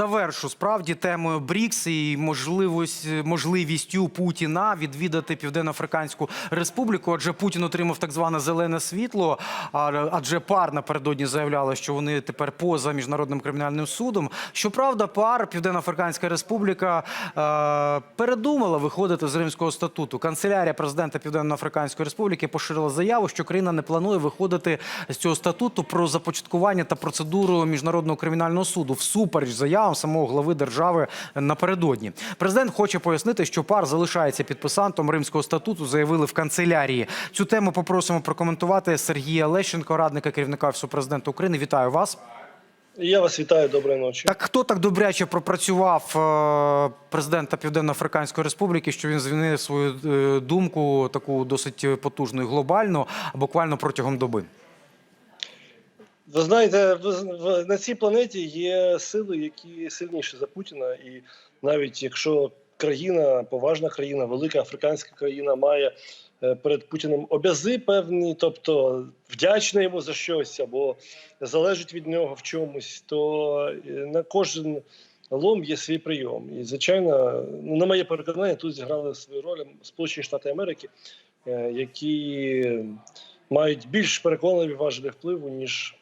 Завершу справді темою БРІКС і можливість, можливістю Путіна відвідати Південно-Африканську Республіку. Адже Путін отримав так зване зелене світло. Адже пар напередодні заявляла, що вони тепер поза міжнародним кримінальним судом. Щоправда, пар Південно-Африканська Республіка е, передумала виходити з Римського статуту. Канцелярія президента Південно-Африканської Республіки поширила заяву, що країна не планує виходити з цього статуту про започаткування та процедуру міжнародного кримінального суду всупереч заявам самого глави держави напередодні. Президент хоче пояснити, що пар залишається підписантом Римського статуту. Заявили в канцелярії. Цю тему попросимо прокоментувати Сергія Лещенко, радника керівника Офісу президента України. Вітаю вас. Я вас вітаю, доброї ночі. Так хто так добряче пропрацював е, президента Південно-Африканської Республіки, що він змінив свою е, думку таку досить потужну і глобальну, буквально протягом доби? Ви знаєте, на цій планеті є сили, які сильніші за Путіна, і навіть якщо країна, поважна країна, велика африканська країна має е, перед Путіним обязи певні, тобто вдячна йому за щось або залежить від нього в чомусь, то е, на кожен лом є свій прийом. І звичайно, ну, на моє переконання, тут зіграли свою роль Сполучені Штати Америки, е, які мають більш переконливі важелі впливу, ніж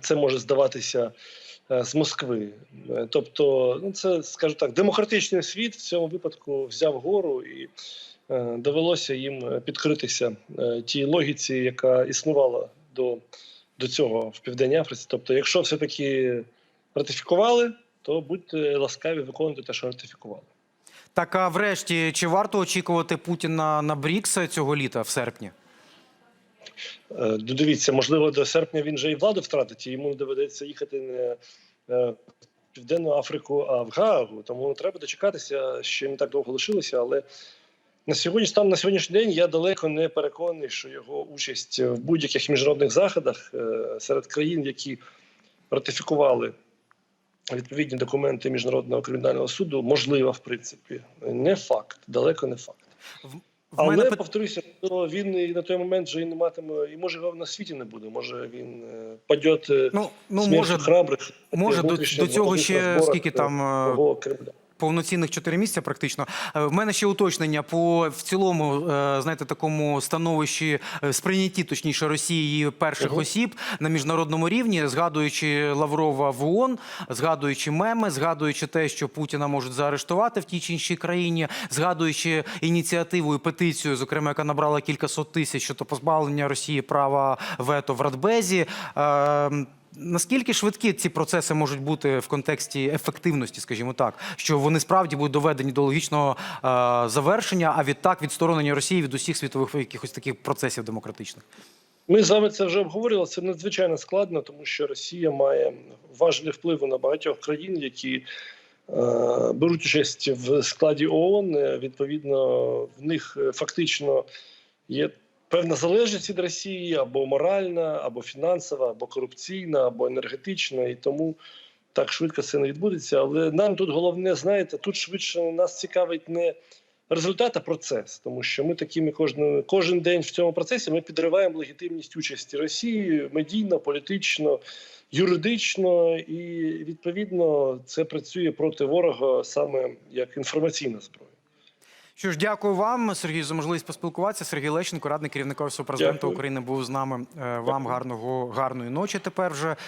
це може здаватися е, з Москви. Е, Тобто, ну це скажу так, демократичний світ в цьому випадку взяв гору і е, довелося їм підкритися тій логіці, яка існувала до, до цього в Південній Африці. Тобто, якщо все-таки ратифікували, то будьте ласкаві виконувати те, що ратифікували. Так а врешті, чи варто очікувати Путіна на БРІКС цього літа в серпні? Е, Дивіться, можливо, до серпня він вже і владу втратить, і йому доведеться їхати не е, в Південну Африку, а в Гаагу. Тому треба дочекатися, ще не так довго лишилося. Але на сьогодні станом на сьогоднішній день я далеко не переконаний, що його участь в будь-яких міжнародних заходах е, серед країн, які ратифікували відповідні документи міжнародного кримінального суду, можлива, в принципі, не факт, далеко не факт. В, Але мене повторюся, що він і на той момент вже і не матиме, і може його на світі не буде. Може він е, е, ну, ну може, храбрих. може, до- до цього ще зборах, скільки там, е, Кремля. Повноцінних чотири місяця практично. Е, В мене ще уточнення по в цілому, е, знаєте, такому становищі е, сприйнятті, точніше, Росії перших Мгм. осіб на міжнародному рівні, згадуючи Лаврова в ООН, згадуючи меми, згадуючи те, що Путіна можуть заарештувати в тій чи іншій країні, згадуючи ініціативу і петицію, зокрема, яка набрала кількасот тисяч щодо позбавлення Росії права вето в Радбезі. Наскільки швидкі ці процеси можуть бути в контексті ефективності, скажімо так, що вони справді будуть доведені до логічного е, завершення, а відтак відсторонення Росії від усіх світових якихось таких процесів демократичних? Ми з вами це вже обговорили. Це надзвичайно складно, тому що Росія має важливі впливу на багатьох країн, які е, беруть участь в складі ООН. Відповідно, в них е, фактично є певна залежність від Росії або моральна, або фінансова, або корупційна, або енергетична, і тому так швидко це не відбудеться. Але нам тут головне, знаєте, тут швидше нас цікавить не результат, а процес, тому що ми такими кожен, кожен день в цьому процесі ми підриваємо легітимність участі Росії медійно, політично, юридично, і відповідно це працює проти ворога саме як інформаційна зброя. Що ж, дякую вам, Сергій, за можливість поспілкуватися. Сергій Лещенко, радник керівника Офісу президента Дякую. України, був з нами. Е, Вам гарного гарної ночі. Тепер вже